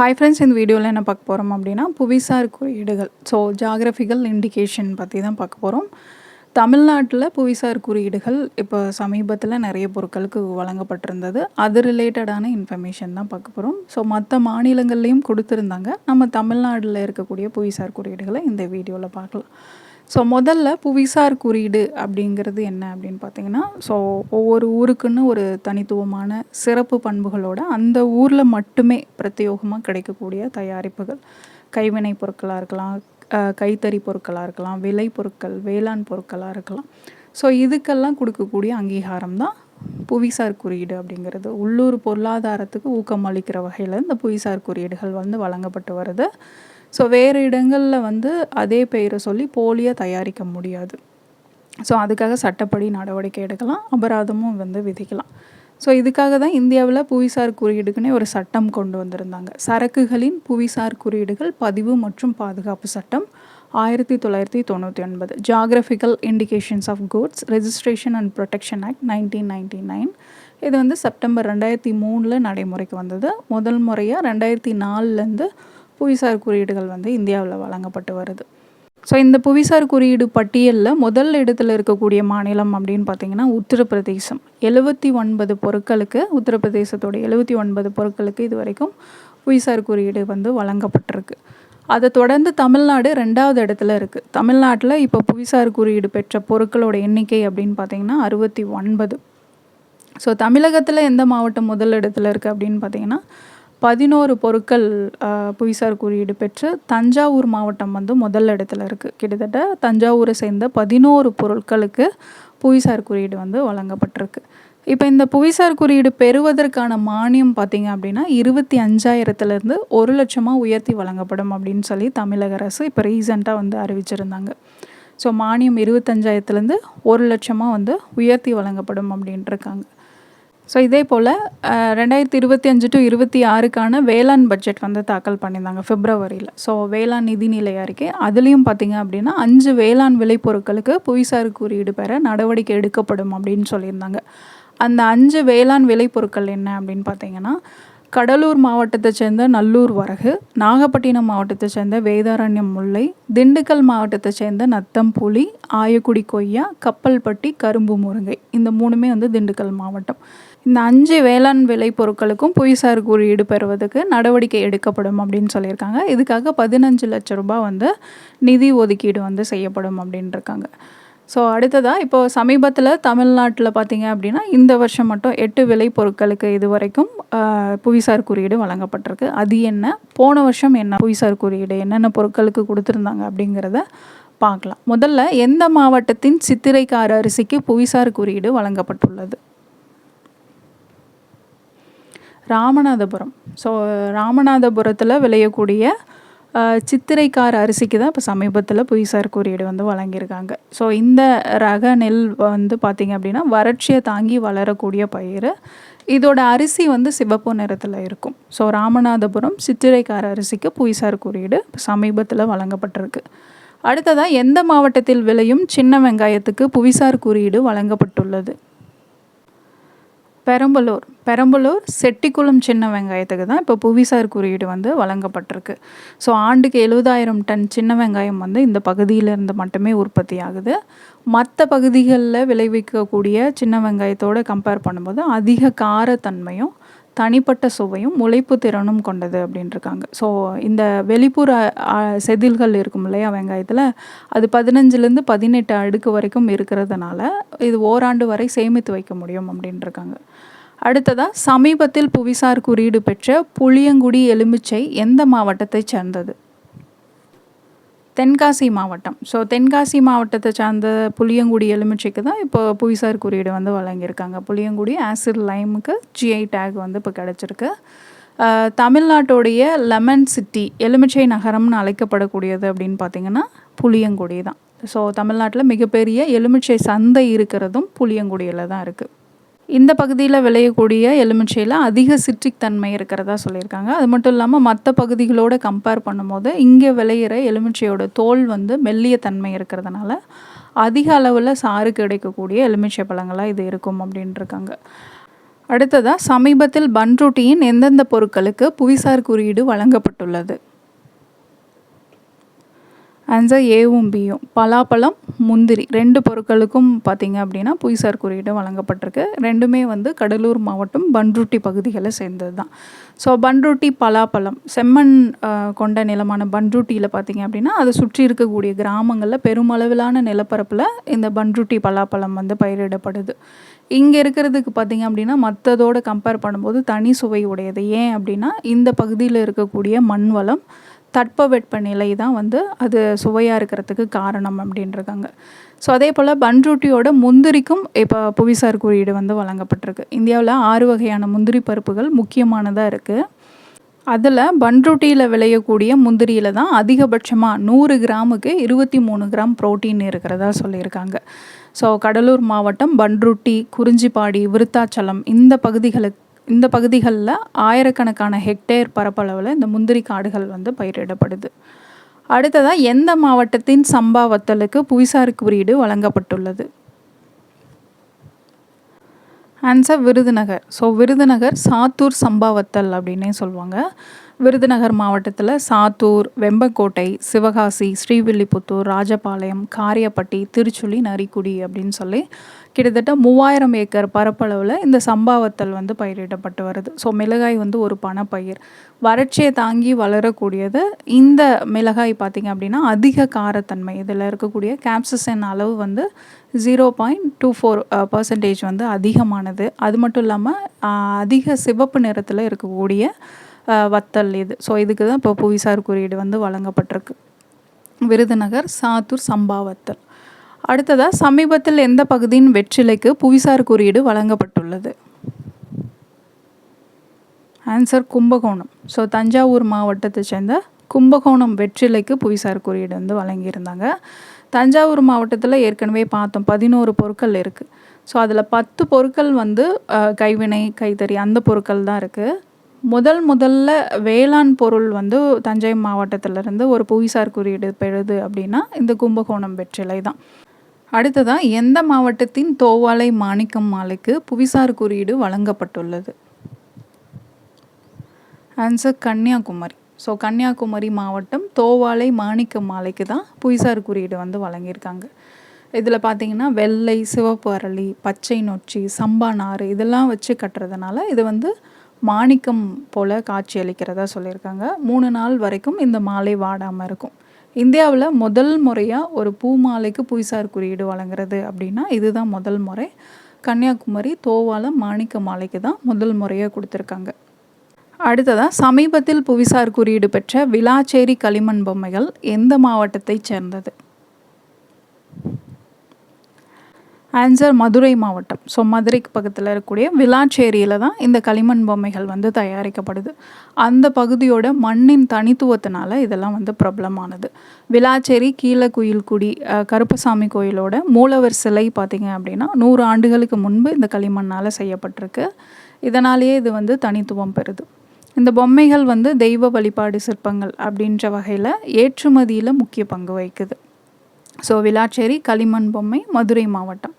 Hi friends இந்த வீடியோவில் என்ன பார்க்க போகிறோம் அப்படின்னா புவிசார் குறியீடுகள். ஸோ ஜாகிரபிக்கல் இண்டிகேஷன் பற்றி தான் பார்க்க போகிறோம் தமிழ்நாட்டில் புவிசார் குறியீடுகள் இப்போ சமீபத்தில் நிறைய பொருட்களுக்கு வழங்கப்பட்டிருந்தது. அது ரிலேட்டடான இன்ஃபர்மேஷன் தான் பார்க்க போகிறோம் ஸோ மற்ற மாநிலங்கள்லேயும் கொடுத்துருந்தாங்க. நம்ம தமிழ்நாட்டில் இருக்கக்கூடிய புவிசார் குறியீடுகளை இந்த வீடியோவில் பார்க்கலாம். ஸோ முதல்ல புவிசார் குறியீடு அப்படிங்கிறது என்ன அப்படின்னு பார்த்தீங்கன்னா ஸோ ஒவ்வொரு ஊருக்குன்னு ஒரு தனித்துவமான சிறப்பு பண்புகளோட அந்த ஊரில் மட்டுமே பிரத்யேகமாக கிடைக்கக்கூடிய தயாரிப்புகள். கைவினை பொருட்களாக இருக்கலாம் கைத்தறி பொருட்களாக இருக்கலாம் விலை பொருட்கள் வேளாண் பொருட்களாக இருக்கலாம். ஸோ இதுக்கெல்லாம் கொடுக்கக்கூடிய அங்கீகாரம் தான் புவிசார் குறியீடு அப்படிங்கிறது. உள்ளூர் பொருளாதாரத்துக்கு ஊக்கம் அளிக்கிற வகையில் இந்த புவிசார் குறியீடுகள் வந்து வழங்கப்பட்டு வருது. ஸோ வேறு இடங்களில் வந்து அதே பெயரை சொல்லி போலியாக தயாரிக்க முடியாது. ஸோ அதுக்காக சட்டப்படி நடவடிக்கை எடுக்கலாம். அபராதமும் வந்து விதிக்கலாம். ஸோ இதுக்காக தான் இந்தியாவில் புவிசார் குறியீடுக்குன்னே ஒரு சட்டம் கொண்டு வந்திருந்தாங்க. சரக்குகளின் புவிசார் குறியீடுகள் பதிவு மற்றும் பாதுகாப்பு சட்டம் ஆயிரத்தி தொள்ளாயிரத்தி தொண்ணூற்றி ஒன்பது. Geographical indications of goods registration and protection act nineteen ninety nine இது வந்து செப்டம்பர் ரெண்டாயிரத்தி மூணில் நடைமுறைக்கு வந்தது. முதல் முறையாக ரெண்டாயிரத்தி நாலுலேருந்து புவிசார் குறியீடுகள் வந்து இந்தியாவில் வழங்கப்பட்டு வருது. ஸோ இந்த புவிசார் குறியீடு பட்டியலில் முதல் இடத்துல இருக்கக்கூடிய மாநிலம் அப்படின்னு பார்த்தீங்கன்னா உத்தரப்பிரதேசம். எழுபத்தி ஒன்பது பொருட்களுக்கு உத்தரப்பிரதேசத்தோட எழுபத்தி ஒன்பது பொருட்களுக்கு இது வரைக்கும் புவிசார் குறியீடு வந்து வழங்கப்பட்டிருக்கு. அதை தொடர்ந்து தமிழ்நாடு ரெண்டாவது இடத்துல இருக்குது தமிழ்நாட்டில் இப்போ புவிசார் குறியீடு பெற்ற பொருட்களோட எண்ணிக்கை அப்படின்னு பார்த்தீங்கன்னா அறுபத்தி ஒன்பது. ஸோ தமிழகத்தில் எந்த மாவட்டம் முதல் இடத்துல இருக்குது அப்படின்னு பார்த்தீங்கன்னா பதினோரு பொருட்கள் புவிசார் குறியீடு பெற்று தஞ்சாவூர் மாவட்டம் வந்து முதல் இடத்துல இருக்குது கிட்டத்தட்ட தஞ்சாவூரை சேர்ந்த பதினோரு பொருட்களுக்கு புவிசார் குறியீடு வந்து வழங்கப்பட்டிருக்கு. இப்போ இந்த புவிசார் குறியீடு பெறுவதற்கான மானியம் பார்த்தீங்க அப்படின்னா இருபத்தி அஞ்சாயிரத்துலேருந்து ஒரு லட்சமாக உயர்த்தி வழங்கப்படும் அப்படின்னு சொல்லி தமிழக அரசு இப்போ ரீசெண்டாக வந்து அறிவிச்சிருந்தாங்க. ஸோ மானியம் இருபத்தஞ்சாயிரத்துலேருந்து ஒரு லட்சமாக வந்து உயர்த்தி வழங்கப்படும் அப்படின்ட்டு இருக்காங்க. ஸோ இதே போல் ரெண்டாயிரத்தி இருபத்தி அஞ்சு டு இருபத்தி ஆறுக்கான வேளாண் பட்ஜெட் வந்து தாக்கல் பண்ணியிருந்தாங்க பிப்ரவரியில் ஸோ வேளாண் நிதிநிலை அறிக்கை. அதுலேயும் பார்த்தீங்க அப்படின்னா அஞ்சு வேளாண் விளைபொருட்களுக்கு புவிசார் குறியீடு பெற நடவடிக்கை எடுக்கப்படும் அப்படின்னு சொல்லியிருந்தாங்க. அந்த அஞ்சு வேளாண் விளைபொருட்கள் என்ன அப்படின்னு பார்த்தீங்கன்னா கடலூர் மாவட்டத்தை சேர்ந்த நல்லூர் வரகு நாகப்பட்டினம் மாவட்டத்தை சேர்ந்த வேதாரண்யம் முல்லை திண்டுக்கல் மாவட்டத்தை சேர்ந்த நத்தம்புலி ஆயக்குடி கொய்யா கப்பல்பட்டி கரும்பு முருங்கை. இந்த மூணுமே வந்து திண்டுக்கல் மாவட்டம். இந்த அஞ்சு வேளாண் விளைபொருட்களுக்கும் புவிசார் குறியீடு பெறுவதற்கு நடவடிக்கை எடுக்கப்படும் அப்படின்னு சொல்லியிருக்காங்க. இதுக்காக பதினஞ்சு லட்ச ரூபாய் வந்து நிதி ஒதுக்கீடு வந்து செய்யப்படும் அப்படின்னு இருக்காங்க. ஸோ அடுத்ததாக இப்போ சமீபத்தில் தமிழ்நாட்டில் பார்த்தீங்க அப்படின்னா இந்த வருஷம் மட்டும் எட்டு விலை பொருட்களுக்கு இது வரைக்கும் புவிசார் குறியீடு வழங்கப்பட்டிருக்கு. அது என்ன? போன வருஷம் என்ன? புவிசார் குறியீடு என்னென்ன பொருட்களுக்கு கொடுத்துருந்தாங்க அப்படிங்கிறத பார்க்கலாம். முதல்ல எந்த மாவட்டத்தின் சித்திரைக்கார அரிசிக்கு புவிசார் குறியீடு வழங்கப்பட்டுள்ளது? ராமநாதபுரம். ஸோ ராமநாதபுரத்தில் விளையக்கூடிய சித்திரைக்கார் அரிசிக்கு தான் இப்போ சமீபத்தில் புவிசார் குறியீடு வந்து வழங்கியிருக்காங்க. ஸோ இந்த ரக நெல் வந்து பார்த்திங்க அப்படின்னா வறட்சியை தாங்கி வளரக்கூடிய பயிர் இதோட அரிசி வந்து சிவப்பு நிறத்தில் இருக்கும். ஸோ ராமநாதபுரம் சித்திரைக்கார அரிசிக்கு புவிசார் குறியீடு இப்போ சமீபத்தில் வழங்கப்பட்டிருக்கு. அடுத்ததாக எந்த மாவட்டத்தில் விளையும் சின்ன வெங்காயத்துக்கு புவிசார் குறியீடு வழங்கப்பட்டுள்ளது? பெரம்பலூர். பெரம்பலூர் செட்டிக்குளம் சின்ன வெங்காயத்துக்கு தான் இப்போ புவிசார் குறியீடு வந்து வழங்கப்பட்டிருக்கு. ஸோ ஆண்டுக்கு எழுபதாயிரம் டன் சின்ன வெங்காயம் வந்து இந்த பகுதியிலேருந்து மட்டுமே உற்பத்தி ஆகுது. மற்ற பகுதிகளில் விளைவிக்கக்கூடிய சின்ன வெங்காயத்தோடு கம்பேர் பண்ணும்போது அதிக காரத்தன்மையும் தனிப்பட்ட சுவையும் முளைப்பு திறனும் கொண்டது அப்படின்ட்டுருக்காங்க ஸோ இந்த வெளிப்புற செதில்கள் இருக்கும் இல்லையா வெங்காயத்தில் அது பதினஞ்சுலேருந்து பதினெட்டு அடுக்கு வரைக்கும் இருக்கிறதுனால இது ஓராண்டு வரை சேமித்து வைக்க முடியும் அப்படின்ட்டுருக்காங்க அடுத்ததாக சமீபத்தில் புவிசார் குறியீடு பெற்ற புளியங்குடி எலுமிச்சை எந்த மாவட்டத்தைச் சேர்ந்தது? தென்காசி மாவட்டம். ஸோ தென்காசி மாவட்டத்தை சார்ந்த புளியங்குடி எலுமிச்சைக்கு தான் இப்போ புவிசார் குறியீடு வந்து வழங்கியிருக்காங்க. புளியங்குடி ஆசிட் லைமுக்கு ஜிஐ டேக் வந்து இப்போ கிடச்சிருக்கு. தமிழ்நாட்டோடைய தமிழ்நாட்டுடைய லெமன் சிட்டி எலுமிச்சை நகரம்னு அழைக்கப்படக்கூடியது அப்படின்னு பார்த்தீங்கன்னா புளியங்குடி தான். ஸோ தமிழ்நாட்டில் மிகப்பெரிய எலுமிச்சை சந்தை இருக்கிறதும் புளியங்குடியில் தான் இருக்குது இந்த பகுதியில் விளையக்கூடிய எலுமிச்சையில் அதிக சிட்ரிக் தன்மை இருக்கிறதா சொல்லியிருக்காங்க. அது மட்டும் இல்லாமல் மற்ற பகுதிகளோடு கம்பேர் பண்ணும்போது இங்கே விளையிற எலுமிச்சையோட தோல் வந்து மெல்லிய தன்மை இருக்கிறதுனால அதிக அளவில் சாறு கிடைக்கக்கூடிய எலுமிச்சை பழங்களாக இது இருக்கும் அப்படின்ட்டுருக்காங்க அடுத்ததாக சமீபத்தில் பன்ருட்டியின் எந்தெந்த பொருட்களுக்கு புவிசார் குறியீடு வழங்கப்பட்டுள்ளது? ஆன்சர் ஏவும் பியும். பலாப்பழம் முந்திரி. ரெண்டு பொருட்களுக்கும் பார்த்தீங்க அப்படின்னா புவிசார் குறியீடு வழங்கப்பட்டிருக்கு. ரெண்டுமே வந்து கடலூர் மாவட்டம் பன்ருட்டி பகுதிகளை சேர்ந்தது தான். ஸோ பன்ருட்டி பலாப்பழம் செம்மண் கொண்ட நிலமான பன்ருட்டியில் பார்த்தீங்க அப்படின்னா அதை சுற்றி இருக்கக்கூடிய கிராமங்களில் பெருமளவிலான நிலப்பரப்பில் இந்த பன்ருட்டி பலாப்பழம் வந்து பயிரிடப்படுது. இங்கே இருக்கிறதுக்கு பார்த்தீங்க அப்படின்னா மற்றதோட கம்பேர் பண்ணும்போது தனி சுவை உடையது. ஏன் அப்படின்னா இந்த பகுதியில் இருக்கக்கூடிய மண் வளம் தட்பவெட்ப நிலை தான் வந்து அது சுவையாக இருக்கிறதுக்கு காரணம் அப்படின்றாங்க ஸோ அதே போல் பன்ருட்டியோட முந்திரிக்கும் இப்போ புவிசார் குறியீடு வந்து வழங்கப்பட்டிருக்கு. இந்தியாவில் ஆறு வகையான முந்திரி பருப்புகள் முக்கியமானதாக இருக்குது அதில் பன்ருட்டியில் விளையக்கூடிய முந்திரியில் தான் அதிகபட்சமாக நூறு கிராமுக்கு இருபத்தி மூணு கிராம் ப்ரோட்டீன் இருக்கிறதா சொல்லியிருக்காங்க. ஸோ கடலூர் மாவட்டம் பன்ருட்டி குறிஞ்சிப்பாடி விருத்தாச்சலம் இந்த பகுதிகளுக்கு இந்த பகுதிகளில் ஆயிரக்கணக்கான ஹெக்டேர் பரப்பளவில் இந்த முந்திரி காடுகள் வந்து பயிரிடப்படுது. அடுத்ததாக எந்த மாவட்டத்தின் சம்பா வத்தலுக்கு புவிசார் குறியீடு வழங்கப்பட்டுள்ளது? ஆன்சர் விருதுநகர். ஸோ விருதுநகர் சாத்தூர் சம்பாவத்தல் அப்படின்னே சொல்லுவாங்க விருதுநகர் மாவட்டத்தில் சாத்தூர் வெம்பக்கோட்டை சிவகாசி ஸ்ரீவில்லிபுத்தூர் ராஜபாளையம் காரியப்பட்டி திருச்சுழி நரிக்குடி அப்படின்னு சொல்லி கிட்டத்தட்ட மூவாயிரம் ஏக்கர் பரப்பளவில் இந்த சம்பாவத்தல் வந்து பயிரிடப்பட்டு வருது. ஸோ மிளகாய் வந்து ஒரு பணப்பயிர். வறட்சியை தாங்கி வளரக்கூடியது இந்த மிளகாய் பார்த்திங்க அப்படின்னா அதிக காரத்தன்மை. இதில் இருக்கக்கூடிய கேப்சசன் அளவு வந்து zero point two four percentage வந்து அதிகமானது. அது மட்டும் இல்லாமல் அதிக சிவப்பு நிறத்தில் இருக்கக்கூடிய வத்தல் இது. ஸோ இதுக்கு தான் இப்போ புவிசார் குறியீடு வந்து வழங்கப்பட்டிருக்கு. விருதுநகர் சாத்தூர் சம்பாவத்தல் அடுத்ததாக சமீபத்தில் எந்த பகுதியின் வெற்றிலைக்கு புவிசார் குறியீடு வழங்கப்பட்டுள்ளது? ஆன்சர் கும்பகோணம். ஸோ தஞ்சாவூர் மாவட்டத்தை சேர்ந்த கும்பகோணம் வெற்றிலைக்கு புவிசார் குறியீடு வந்து வழங்கியிருந்தாங்க. தஞ்சாவூர் மாவட்டத்தில் ஏற்கனவே பார்த்தோம் பதினோரு பொருட்கள் இருக்குது ஸோ அதில் பத்து பொருட்கள் வந்து கைவினை கைத்தறி அந்த பொருட்கள் தான் இருக்குது முதல் முதல்ல வேளாண் பொருள் வந்து தஞ்சை மாவட்டத்திலிருந்து ஒரு புவிசார் குறியீடு பெறுது அப்படின்னா இந்த கும்பகோணம் வெற்றிலை தான். அடுத்ததாக எந்த மாவட்டத்தின் தோவாளை மாணிக்கம் மாலைக்கு புவிசார் குறியீடு வழங்கப்பட்டுள்ளது? ஆன்சர் கன்னியாகுமரி. ஸோ கன்னியாகுமரி மாவட்டம் தோவாளை மாணிக்க மாலைக்கு தான் புவிசார் குறியீடு வந்து வழங்கியிருக்காங்க. இதில் பார்த்தீங்கன்னா வெள்ளை சிவப்பு அரளி பச்சை நொச்சி சம்பா நாறு இதெல்லாம் வச்சு கட்டுறதுனால இது வந்து மாணிக்கம் போல் காட்சி அளிக்கிறதா சொல்லியிருக்காங்க. மூணு நாள் வரைக்கும் இந்த மாலை வாடாமல் இருக்கும். இந்தியாவில் முதல் முறையாக ஒரு பூ மாலைக்கு புவிசார் குறியீடு வழங்குறது அப்படின்னா இதுதான் முதல் முறை. கன்னியாகுமரி தோவால மாணிக்க மாலைக்கு தான் முதல் முறையாக கொடுத்துருக்காங்க. அடுத்ததாக சமீபத்தில் புவிசார் குறியீடு பெற்ற விளாச்சேரி களிமண் பொம்மைகள் எந்த மாவட்டத்தைச் சேர்ந்தது? ஆன்சர் மதுரை மாவட்டம். ஸோ மதுரைக்கு பக்கத்தில் இருக்கக்கூடிய விளாச்சேரியில் தான் இந்த களிமண் பொம்மைகள் வந்து தயாரிக்கப்படுது. அந்த பகுதியோட மண்ணின் தனித்துவத்தினால இதெல்லாம் வந்து பிரபலமானது. விளாச்சேரி கீழே குயில்குடி கருப்பசாமி கோயிலோட மூலவர் சிலை பார்த்திங்க அப்படின்னா நூறு ஆண்டுகளுக்கு முன்பு இந்த களிமண்ணால் செய்யப்பட்டிருக்கு. இதனாலேயே இது வந்து தனித்துவம் பெறுது. இந்த பொம்மைகள் வந்து தெய்வ வழிபாடு சிற்பங்கள் அப்படின்ற வகையில் ஏற்றுமதியில் முக்கிய பங்கு வகிக்குது. ஸோ விளாச்சேரி களிமண் பொம்மை மதுரை மாவட்டம்.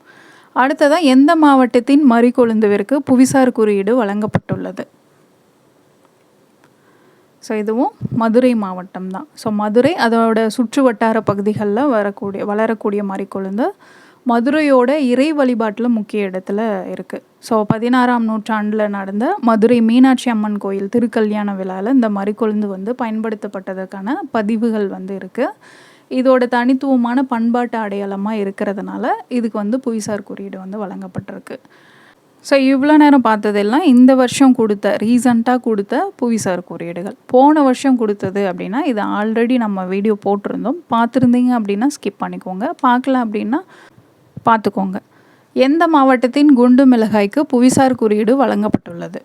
அடுத்ததாக எந்த மாவட்டத்தின் மறிக்கொழுந்துவிற்கு புவிசார் குறியீடு வழங்கப்பட்டுள்ளது? ஸோ இதுவும் மதுரை மாவட்டம் தான் ஸோ மதுரை அதோட சுற்று வட்டார பகுதிகளில் வரக்கூடிய வளரக்கூடிய மறிக்கொழுந்து மதுரையோட இறை வழிபாட்டில் முக்கிய இடத்துல இருக்குது ஸோ பதினாறாம் நூற்றாண்டில் நடந்த மதுரை மீனாட்சி அம்மன் கோயில் திருக்கல்யாண விழாவில் இந்த மறிக்கொழுந்து வந்து பயன்படுத்தப்பட்டதற்கான பதிவுகள் வந்து இருக்குது இதோட தனித்துவமான பண்பாட்டு அடையாளமாக இருக்கிறதுனால இதுக்கு வந்து புவிசார் குறியீடு வந்து வழங்கப்பட்டிருக்கு. ஸோ இவ்வளோ நேரம் பார்த்ததெல்லாம் இந்த வருஷம் கொடுத்த ரீசண்டாக கொடுத்த புவிசார் குறியீடுகள். போன வருஷம் கொடுத்தது அப்படின்னா இது ஆல்ரெடி நம்ம வீடியோ போட்டிருந்தோம். பார்த்துருந்தீங்க அப்படின்னா ஸ்கிப் பண்ணிக்கோங்க. பார்க்கல அப்படின்னா பார்த்துக்கோங்க. எந்த மாவட்டத்தின் குண்டு மிளகாய்க்கு புவிசார் குறியீடு வழங்கப்பட்டுள்ளது?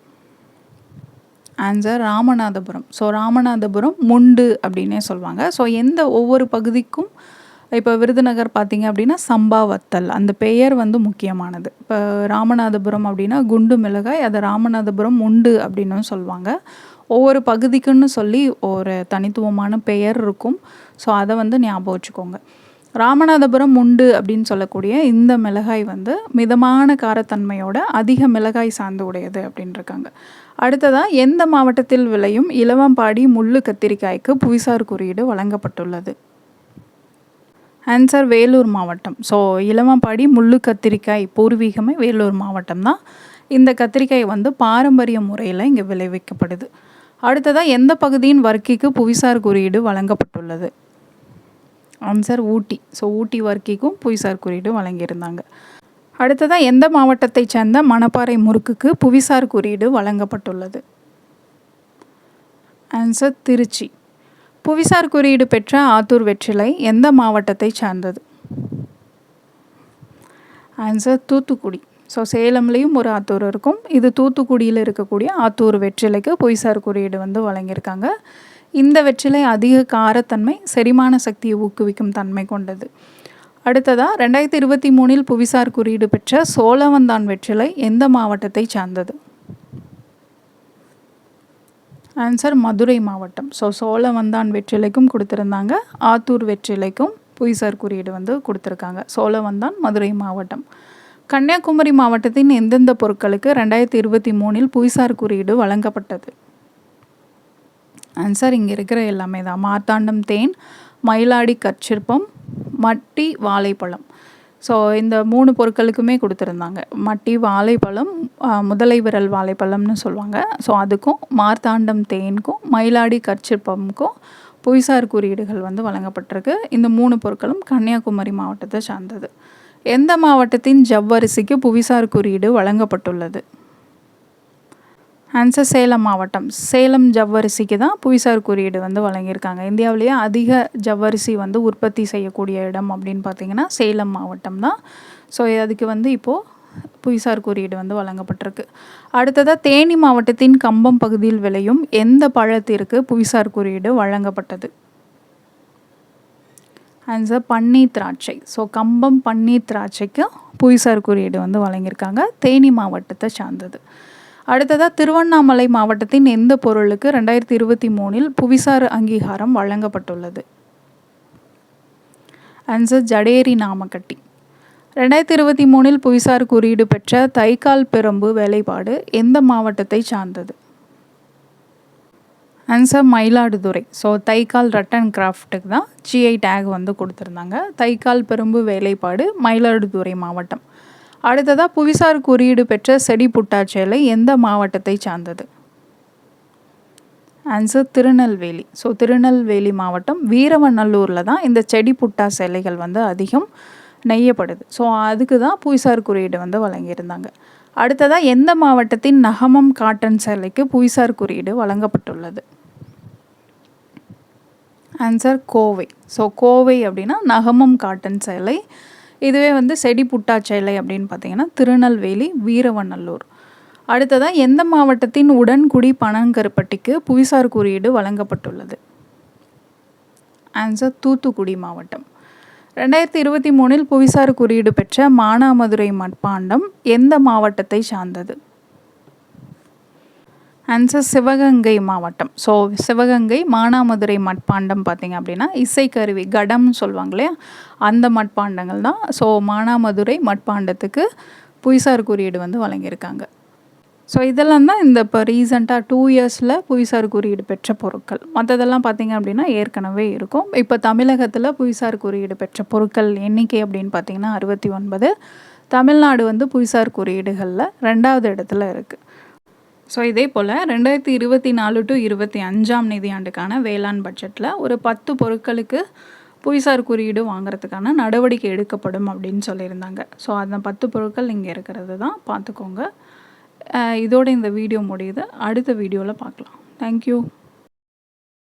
ஆன்சர் ராமநாதபுரம் ஸோ ராமநாதபுரம் முண்டு அப்படின்னே சொல்லுவாங்க ஸோ எந்த ஒவ்வொரு பகுதிக்கும் இப்போ விருதுநகர் பார்த்தீங்க அப்படின்னா சம்பா வத்தல் அந்த பெயர் வந்து முக்கியமானது. இப்போ ராமநாதபுரம் அப்படின்னா குண்டு மிளகாய் அதை ராமநாதபுரம் முண்டு அப்படின்னு சொல்லுவாங்க ஒவ்வொரு பகுதிக்குன்னு சொல்லி ஒரு தனித்துவமான பெயர் இருக்கும். ஸோ அதை வந்து ஞாபகம் வச்சுக்கோங்க. ராமநாதபுரம் முண்டு அப்படின்னு சொல்லக்கூடிய இந்த மிளகாய் வந்து மிதமான காரத்தன்மையோட அதிக மிளகாய் சார்ந்து உடையது அப்படின்ட்டுருக்காங்க அடுத்ததாக எந்த மாவட்டத்தில் விளையும் இலவம்பாடி முள்ளு கத்திரிக்காய்க்கு புவிசார் குறியீடு வழங்கப்பட்டுள்ளது? ஆன்சர் வேலூர் மாவட்டம். ஸோ இளவம்பாடி முள்ளு கத்திரிக்காய் பூர்வீகமே வேலூர் மாவட்டம் தான். இந்த கத்திரிக்காய் வந்து பாரம்பரிய முறையில் இங்கே விளைவிக்கப்படுது. அடுத்ததாக எந்த பகுதியின் வர்க்கிக்கு புவிசார் குறியீடு வழங்கப்பட்டுள்ளது? ஆன்சர் ஊட்டி. ஸோ ஊட்டி வர்க்கிக்கும் புவிசார் குறியீடு வழங்கியிருந்தாங்க. அடுத்ததாக எந்த மாவட்டத்தை சேர்ந்த மணப்பாறை முறுக்குக்கு புவிசார் குறியீடு வழங்கப்பட்டுள்ளது? ஆன்சர் திருச்சி. புவிசார் குறியீடு பெற்ற ஆத்தூர் வெற்றிலை எந்த மாவட்டத்தை சார்ந்தது? ஆன்சர் தூத்துக்குடி. ஸோ சேலம்லேயும் ஒரு ஆத்தூர் இருக்கும். இது தூத்துக்குடியில் இருக்கக்கூடிய ஆத்தூர் வெற்றிலைக்கு புவிசார் குறியீடு வந்து வழங்கியிருக்காங்க. இந்த வெற்றிலை அதிக காரத்தன்மை செரிமான சக்தியை ஊக்குவிக்கும் தன்மை கொண்டது. அடுத்ததாக ரெண்டாயிரத்தி இருபத்தி மூணில் புவிசார் குறியீடு பெற்ற சோழவந்தான் வெற்றிலை எந்த மாவட்டத்தை சார்ந்தது? ஆன்சர் மதுரை மாவட்டம். ஸோ சோழவந்தான் வெற்றிலைக்கும் கொடுத்துருந்தாங்க. ஆத்தூர் வெற்றிலைக்கும் புவிசார் குறியீடு வந்து கொடுத்துருக்காங்க. சோழவந்தான் மதுரை மாவட்டம். கன்னியாகுமரி மாவட்டத்தின் எந்தெந்த பொருட்களுக்கு ரெண்டாயிரத்தி இருபத்தி மூணில் புவிசார் குறியீடு வழங்கப்பட்டது? ஆன்சர் இங்கே இருக்கிற எல்லாமே தான். மார்த்தாண்டம் தேன் மயிலாடி கற்சிற்பம் மட்டி வாழைப்பழம். ஸோ இந்த மூணு பொருட்களுக்குமே கொடுத்துருந்தாங்க. மட்டி வாழைப்பழம் முதலை விரல் வாழைப்பழம்னு சொல்லுவாங்க. ஸோ அதுக்கும் மார்த்தாண்டம் தேனுக்கும் மயிலாடி கற்சிற்பமுக்கும் புவிசார் குறியீடுகள் வந்து வழங்கப்பட்டிருக்கு. இந்த மூணு பொருட்களும் கன்னியாகுமரி மாவட்டத்தை சார்ந்தது. எந்த மாவட்டத்தின் ஜவ்வரிசிக்கு புவிசார் குறியீடு வழங்கப்பட்டுள்ளது? ஆன்சர் சேலம் மாவட்டம் சேலம் ஜவ்வரிசிக்கு தான் புவிசார் குறியீடு வந்து வழங்கியிருக்காங்க. இந்தியாவிலேயே அதிக ஜவ்வரிசி வந்து உற்பத்தி செய்யக்கூடிய இடம் அப்படின்னு பார்த்தீங்கன்னா சேலம் மாவட்டம் தான். ஸோ அதுக்கு வந்து இப்போது புவிசார் குறியீடு வந்து வழங்கப்பட்டிருக்கு. அடுத்ததாக தேனி மாவட்டத்தின் கம்பம் பகுதியில் விளையும் எந்த பழத்திற்கு புவிசார் குறியீடு வழங்கப்பட்டது? ஆன்சர் பன்னீர் திராட்சை. ஸோ கம்பம் பன்னீர் திராட்சைக்கு புவிசார் குறியீடு வந்து வழங்கியிருக்காங்க. தேனி மாவட்டத்தை சார்ந்தது. அடுத்ததாக திருவண்ணாமலை மாவட்டத்தின் எந்த பொருளுக்கு ரெண்டாயிரத்தி இருபத்தி மூணில் புவிசார் அங்கீகாரம் வழங்கப்பட்டுள்ளது? ஆன்சர் ஜடேரி நாமக்கட்டி. ரெண்டாயிரத்தி இருபத்தி மூணில் புவிசார் குறியீடு பெற்ற தைக்கால் பெரம்பு வேலைப்பாடு எந்த மாவட்டத்தை சார்ந்தது? Answer Mayiladuthurai. So Thaikkal rattan கிராஃப்ட்டுக்கு தான் ஜிஐ டேக் வந்து கொடுத்துருந்தாங்க. தைக்கால் பெரும்பு வேலைப்பாடு மயிலாடுதுறை மாவட்டம். அடுத்ததாக புவிசார் குறியீடு பெற்ற செடி புட்டாச்சேலை எந்த மாவட்டத்தை சார்ந்தது? ஆன்சர் திருநெல்வேலி. ஸோ திருநெல்வேலி மாவட்டம் வீரவநல்லூரில் தான் இந்த செடி புட்டா சேலைகள் வந்து அதிகம் நெய்யப்படுது. ஸோ அதுக்கு தான் புவிசார் குறியீடு வந்து வழங்கியிருந்தாங்க. அடுத்ததாக எந்த மாவட்டத்தின் நகமம் காட்டன் சேலைக்கு புவிசார் குறியீடு வழங்கப்பட்டுள்ளது? ஆன்சர் கோவை. ஸோ கோவை அப்படின்னா நகமம் காட்டன் சேலை இதுவே வந்து செடி புட்டாச்சேலை அப்படின்னு பார்த்தீங்கன்னா திருநெல்வேலி வீரவநல்லூர். அடுத்ததாக எந்த மாவட்டத்தின் உடன்குடி பனங்கருப்பட்டிக்கு புவிசார் குறியீடு வழங்கப்பட்டுள்ளது? ஆன்சர் தூத்துக்குடி மாவட்டம். ரெண்டாயிரத்தி இருபத்தி மூணில் புவிசார் குறியீடு பெற்ற மானாமதுரை மட்பாண்டம் எந்த மாவட்டத்தை சார்ந்தது? ஆன்சர் சிவகங்கை மாவட்டம். ஸோ சிவகங்கை மானாமதுரை மட்பாண்டம் பார்த்திங்க அப்படின்னா இசைக்கருவி கடம்னு சொல்லுவாங்க இல்லையா? அந்த மட்பாண்டங்கள் தான். ஸோ மானாமதுரை மட்பாண்டத்துக்கு புய்சார் குறியீடு வந்து வழங்கியிருக்காங்க. ஸோ இதெல்லாம் தான் இந்த இப்போ ரீசெண்டாக டூ இயர்ஸில் புவிசார் குறியீடு பெற்ற பொருட்கள். மற்றதெல்லாம் பார்த்திங்க அப்படின்னா ஏற்கனவே இருக்கும். இப்போ தமிழகத்தில் புவிசார் குறியீடு பெற்ற பொருட்கள் எண்ணிக்கை அப்படின்னு பார்த்திங்கன்னா அறுபத்தி ஒன்பது. தமிழ்நாடு வந்து புவிசார் குறியீடுகளில் ரெண்டாவது இடத்துல இருக்குது ஸோ இதே போல் ரெண்டாயிரத்தி இருபத்தி நாலு டு இருபத்தி அஞ்சாம் நிதியாண்டுக்கான வேளாண் பட்ஜெட்டில் ஒரு பத்து பொருட்களுக்கு புவிசார் குறியீடு வாங்குறதுக்கான நடவடிக்கை எடுக்கப்படும் அப்படின்னு சொல்லியிருந்தாங்க. ஸோ அந்த பத்து பொருட்கள் இங்கே இருக்கிறது தான். பார்த்துக்கோங்க. இதோட இந்த வீடியோ முடியுது. அடுத்த வீடியோவில் பார்க்கலாம். தேங்க்யூ